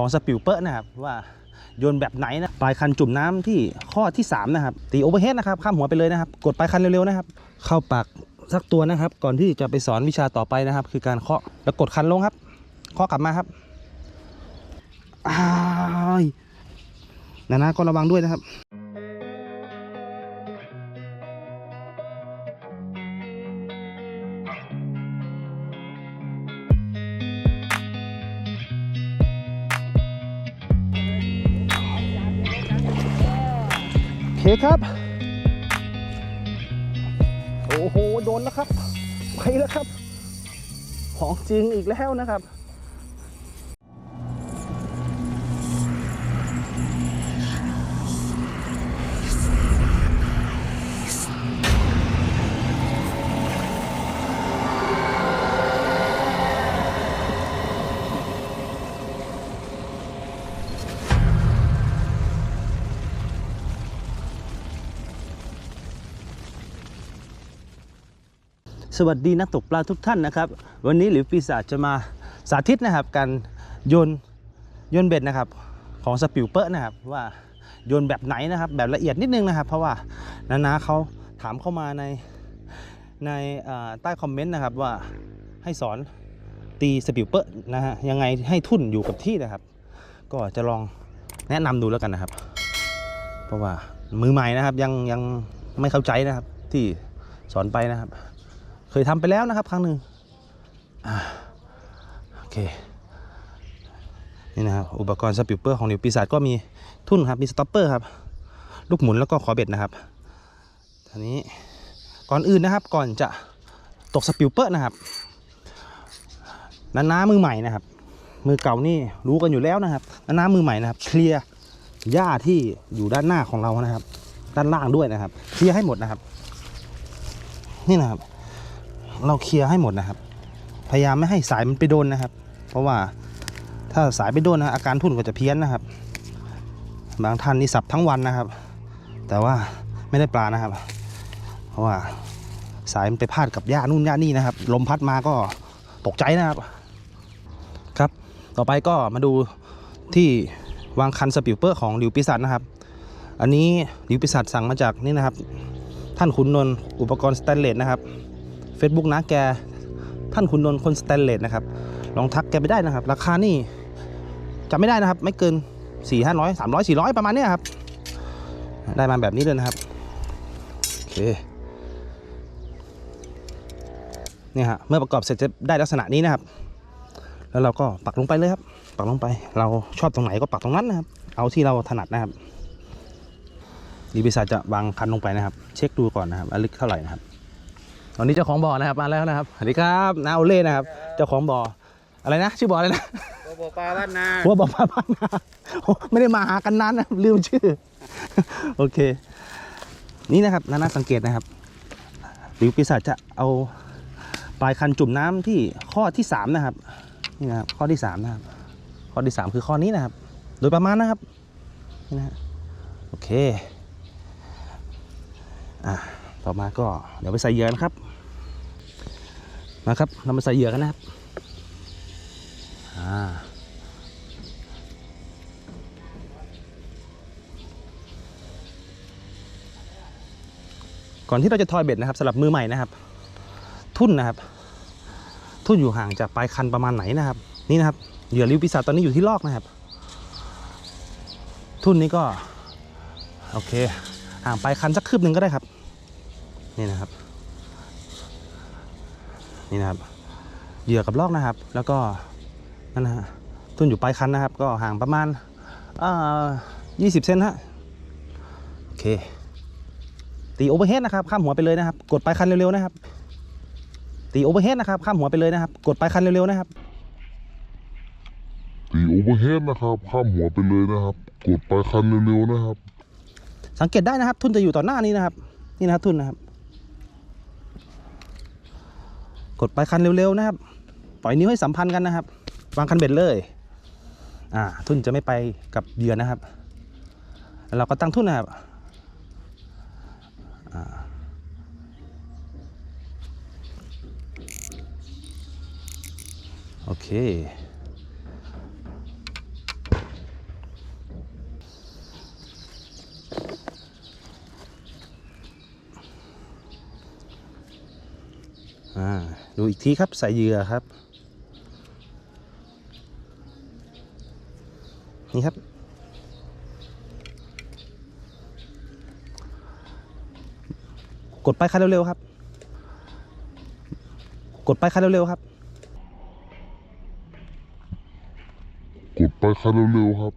ของสปิลเปอร์นะครับว่าโยนแบบไหนนะปลายคันจุ่มน้ำที่ข้อที่ 3 นะครับ ตีโอเวอร์เฮดนะครับ ข้ามหัวไปเลยนะครับ กดปลายคันเร็วๆนะครับ เข้าปากสักตัวนะครับ ก่อนที่จะไปสอนวิชาต่อไปนะครับ คือการเคาะแล้วกดคันลงครับเคาะกลับมาครับอ้ายนานาก็ระวังด้วยนะครับ เคครับ โอ้โห โดนแล้วครับ ไปแล้วครับ ของจริงอีกแล้วนะครับ สวัสดีนักตกปลาทุกท่านนะครับ วันนี้หลิวปีศาจจะมาสาธิตนะครับ การโยนโยนเบ็ดนะครับ ของสปิลเปอร์นะครับ ว่าโยนแบบไหนนะครับ แบบละเอียดนิดนึงนะครับ เพราะว่านานาเขาถามเข้ามาในในใต้คอมเมนต์นะครับว่าให้สอนตีสปิลเปอร์นะฮะยังไงให้ทุ่นอยู่กับที่นะครับ ก็จะลองแนะนำดูแล้วกันนะครับ เพราะว่ามือใหม่นะครับยังยังไม่เข้าใจนะครับที่สอนไปนะครับ เคยทำไปแล้วนะครับ ครั้งหนึ่งอ่าโอเคนี่นะครับอุปกรณ์สปิลเปอร์ของนิวปีศาจก็มีทุ่นครับมีสต็อปเปอร์ครับลูกหมุนแล้วก็ขอเบ็ดนะครับทีนี้ก่อนอื่นนะครับก่อนจะตกสปิลเปอร์นะครับน้าน้ามือใหม่นะครับ มือเก่านี่รู้กันอยู่แล้วนะครับน้าน้ามือใหม่นะครับ เคลียร์หญ้าที่อยู่ด้านหน้าของเรานะครับ ด้านล่างด้วยนะครับ เคลียร์ให้หมดนะครับ นี่นะครับ เราเคลียร์ให้หมดนะครับ พยายามไม่ให้สายมันไปโดนนะครับ เพราะว่าถ้าสายไปโดนนะอาการทุ่นก็จะเพี้ยนนะครับ บางท่านนี่สับทั้งวันนะครับ แต่ว่าไม่ได้ปลานะครับ เพราะว่าสายมันไปพาดกับหญ้านู่นหญ้านี่นะครับ ลมพัดมาก็ตกใจนะครับ ครับ ต่อไปก็มาดูที่วางคันสปิลเปอร์ของหลิวปิสัตนะครับ อันนี้หลิวปิสัตสั่งมาจากนี่นะครับ ท่านขุนนนท์อุปกรณ์สแตนเลสนะครับ Facebook นะแกท่านคุณนนท์คนสแตนเลสนะครับ ลองทักแกไปได้นะครับ ราคานี่จำไม่ได้นะครับ ไม่เกิน 4 5 0 0 300 400 ประมาณเนี้ยครับ ได้มาแบบนี้เลยนะครับ โอเคนี่ฮะเมื่อประกอบเสร็จจะได้ลักษณะนี้นะครับ แล้วเราก็ปักลงไปเลยครับ ปักลงไป เราชอบตรงไหนก็ปักตรงนั้นนะครับ เอาที่เราถนัดนะครับดีบิษัทจะวางคันลงไปนะครับ เช็คดูก่อนนะครับว่าลึกเท่าไหร่นะครับ ตอนนี้เจ้าของบ่อนะครับมาแล้วนะครับสวัสดีครับนาโอเล่นะครับ เจ้าของบ่ออะไรนะ ชื่อบ่ออะไรนะบัวปลาบ้านนาหัวบ่อปลาบ้านนาโอ้ไม่ได้มาหากันนานนะลืมชื่อ โอเค นี่นะครับนานาสังเกตนะครับหลิวปีศาจจะเอาปลายคันจุ่มน้ำที่ข้อที่สามนะครับนี่นะครับข้อที่สามนะครับ ข้อที่สามคือข้อนี้นะครับ โดยประมาณนะครับนี่นะฮะโอเคอะ ต่อมาก็เดี๋ยวไปใส่เหยื่อนะครับ มาครับเรามาใส่เหยื่อกันนะครับอ่าก่อนที่เราจะทอยเบ็ดนะครับสำหรับมือใหม่นะครับ ทุ่นนะครับ ทุ่นอยู่ห่างจากปลายคันประมาณไหนนะครับ นี่นะครับเหยื่อริ้วปีศาจตอนนี้อยู่ที่ลอกนะครับ ทุ่นนี้ก็ โอเค ห่างปลายคันสักคืบหนึ่งก็ได้ครับ นี่นะครับ นี่นะครับ เหยื่อกับลอกนะครับ แล้วก็นั่นนะฮะทุ่นอยู่ปลายคันนะครับ ก็ห่างประมาณอ่ายี่สิบเซนฮะโอเค ตีโอเวอร์เฮดนะครับ ข้ามหัวไปเลยนะครับ กดปลายคันเร็วๆนะครับ ตีโอเวอร์เฮดนะครับ ข้ามหัวไปเลยนะครับ กดปลายคันเร็วๆนะครับ ตีโอเวอร์เฮดนะครับ ข้ามหัวไปเลยนะครับ กดไปคันเร็วๆนะครับ สังเกตได้นะครับ ทุ่นจะอยู่ต่อหน้านี้นะครับ นี่นะครับทุ่นนะครับ กดปลายคันเร็วๆนะครับ ปล่อยนิ้วให้สัมพันธ์กันนะครับ วางคันเบ็ดเลย อ่า ทุ่นจะไม่ไปกับเหยื่อนะครับ แล้วเราก็ตั้งทุ่นนะครับโอเค ดูอีกทีครับใส่เหยื่อครับ นี่ครับ กดไปคันเร็วๆครับ กดไปคันเร็วๆครับ กดไปคันเร็วๆครับ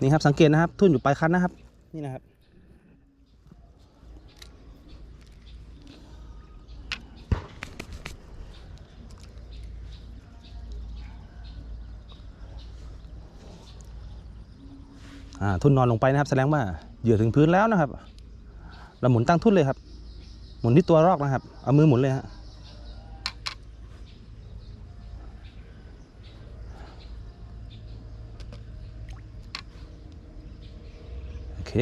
นี่ครับสังเกตนะครับทุ่นอยู่ปลายคันนะครับ นี่นะครับ ทุ่นนอนลงไปนะครับ แสดงว่าเหยื่อถึงพื้นแล้วนะครับเราหมุนตั้งทุ่นเลยครับ หมุนที่ตัวรอกนะครับ เอามือหมุนเลยฮะโอเค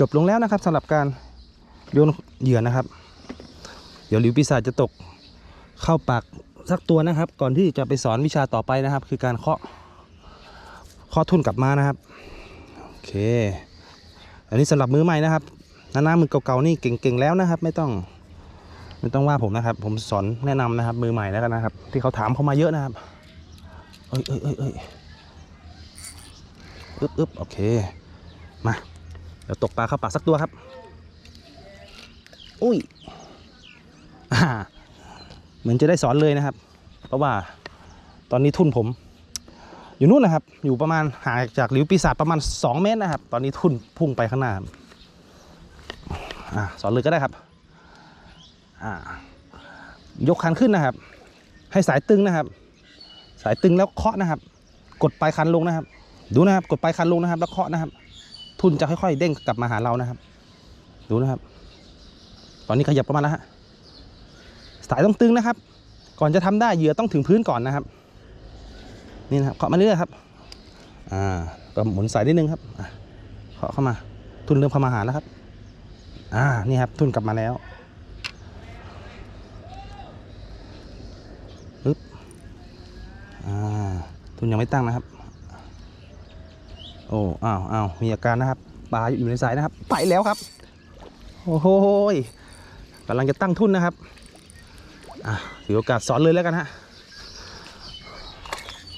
จบลงแล้วนะครับสำหรับการโยนเหยื่อนะครับ ดี๋ยวหลิวปีศาจจะตกเข้าปากสักตัวนะครับ ก่อนที่จะไปสอนวิชาต่อไปนะครับ คือการเคาะเคาะทุ่นกลับมานะครับโอเค อันนี้สำหรับมือใหม่นะครับน้านามือเก่าๆนี่เก่งๆแล้วนะครับ ไม่ต้องไม่ต้องว่าผมนะครับ ผมสอนแนะนำนะครับ มือใหม่แล้วกันนะครับ ที่เขาถามเข้ามาเยอะนะครับเอ้ยเอ้ยเอ้ยเอ้ยอึ๊บอึ๊บโอเคมาเดี๋ยวตกปลาเข้าปากสักตัวครับ อุ้ย เหมือนจะได้สอนเลยนะครับ เพราะว่าตอนนี้ทุ่นผม อยู่นู่นนะครับ อยู่ประมาณห่างจากหลิวปีศาจประมาณ 2 เมตรนะครับ ตอนนี้ทุ่นพุ่งไปข้างหน้าอสอนเลยก็ได้ครับยกคันขึ้นนะครับ ให้สายตึงนะครับ สายตึงแล้วเคาะนะครับ กดปลายคันลงนะครับ ดูนะครับ กดปลายคันลงนะครับ แล้วเคาะนะครับ ทุนจะค่อยๆเด้งกลับมาหาเรานะครับ ดูนะครับ ตอนนี้ขยับประมาณแล้วฮะายต้องตึงนะครับ ก่อนจะทำได้เหยื่อต้องถึงพื้นก่อนนะครับ นี่นะครับเคาะมาเรื่อยครับ อ่าก็หมุนสายนิดนึงครับอะเคาะเข้ามา ทุนเริ่มเข้ามาหาแล้วครับ อ่านี่ครับ ทุนกลับมาแล้วปึ๊บอ่าทุนยังไม่ตั้งนะครับโอ้อ้าวอ้าวมีอาการนะครับปลาอยู่ในสายนะครับ ไปแล้วครับ โอ้โหกำลังจะตั้งทุนนะครับ อะถือโอกาสสอนเลยแล้วกันฮะ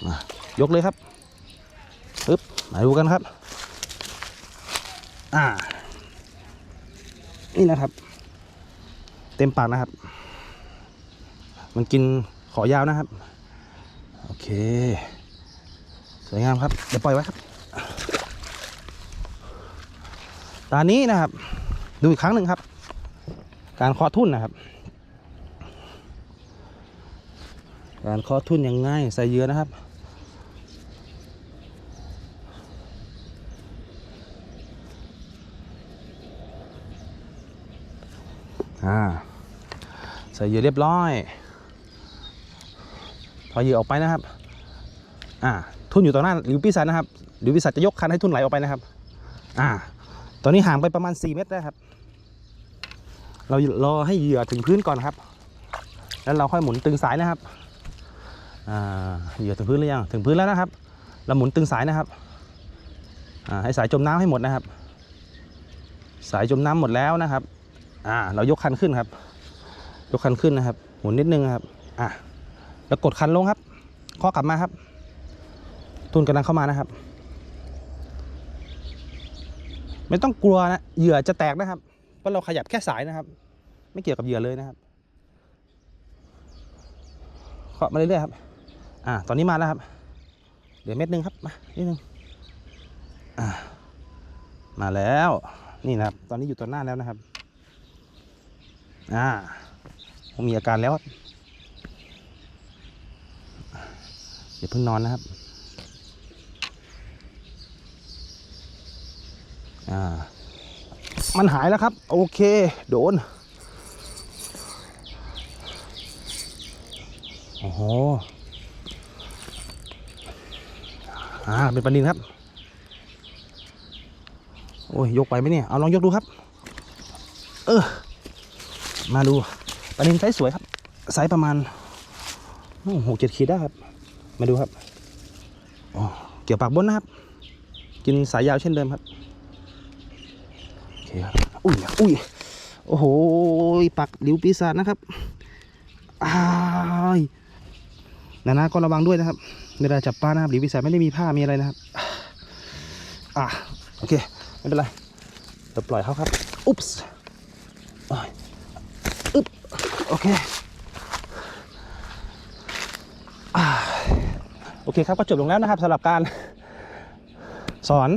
มายกเลยครับปึ๊บมาดูกันครับ อ่า นี่นะครับ เต็มปากนะครับ มันกินขอยาวนะครับ โอเค สวยงามครับ เดี๋ยวปล่อยไว้ครับ ตอนนี้นะครับ ดูอีกครั้งหนึ่งครับ การเคาะทุ่นนะครับ การเคาะทุ่นยังไงใส่เหยื่อนะครับ อ่า ใส่เหยื่อเรียบร้อย พอเหยื่อออกไปนะครับ อ่า ทุ่นอยู่ต่อหน้าหรือปีศาจนะครับหรือปีศาจจะยกคันให้ทุ่นไหลออกไปนะครับ อ่า ตอนนี้ห่างไปประมาณ 4 เมตรนะครับ เรารอให้เหยื่อถึงพื้นก่อนครับ แล้วเราค่อยหมุนตึงสายนะครับ เหยื่อถึงพื้นหรือยังถึงพื้นแล้วนะครับเราหมุนตึงสายนะครับให้สายจมน้ำให้หมดนะครับ สายจมน้ำหมดแล้วนะครับอ่าเรายกคันขึ้นครับ ยกคันขึ้นนะครับ หมุนนิดนึงครับอ่าแล้วกดคันลงครับ ข้อกลับมาครับ ทุนกำลังเข้ามานะครับ ไม่ต้องกลัวนะเหยื่อจะแตกนะครับเพราะเราขยับแค่สายนะครับ ไม่เกี่ยวกับเหยื่อเลยนะครับเคาะมาเรื่อยๆครับ อ่าตอนนี้มาแล้วครับ เดี๋ยวเม็ดนึงครับมานิดนึงอ่ามาแล้วนี่นะครับ ตอนนี้อยู่ต่อหน้าแล้วนะครับอ่าผมมีอาการแล้วครับอย่าเพิ่งนอนนะครับอ่ามันหายแล้วครับ โอเค โดนโอ้โห อ่าเป็นปลานินครับ โอ้ยยกไปไหมเนี่ยเอาลองยกดูครับ เออ มาดูปลานินไซส์สวยครับไซส์ประมาณหกเจ็ดขีดได้ครับ มาดูครับอ๋อเกี่ยวปากบนนะครับ กินสายยาวเช่นเดิมครับโอเคครับอุ้ยอุ้ยโอ้โหปักหลิวปีศาจนะครับอ้ายนานาก็ระวังด้วยนะครับ เวลาจับปลานะครับหลิวปีศาจไม่ได้มีผ้ามีอะไรนะครับ อ่าโอเคไม่เป็นไรเดี๋ยวปล่อยเขาครับ อุ๊บส์อึ๊บโอเคอ่าโอเคครับก็จบลงแล้วนะครับสำหรับการสอน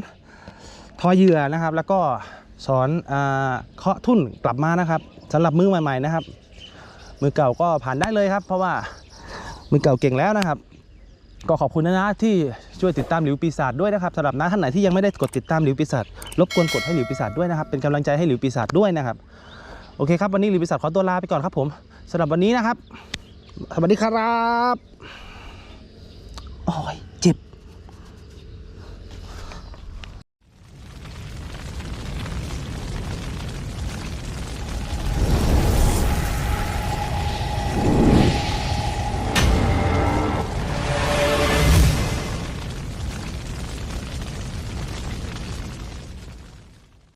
ทอเหยื่อนะครับ แล้วก็สอนอาเคาะทุ่นกลับมานะครับสำหรับมือใหม่ๆนะครับ มือเก่าก็ผ่านได้เลยครับ เพราะว่ามือเก่าเก่งแล้วนะครับ ก็ขอบคุณนะนะที่ช่วยติดตามหลิวปีศาจด้วยนะครับสำหรับน้าท่านไหนที่ยังไม่ได้กดติดตามหลิวปีศาจรบกวนกดให้หลิวปีศาจด้วยนะครับ เป็นกำลังใจให้หลิวปีศาจด้วยนะครับ โอเคครับวันนี้หลิวปีศาจขอตัวลาไปก่อนครับผมสำหรับวันนี้นะครับสวัสดีครับโอ้ย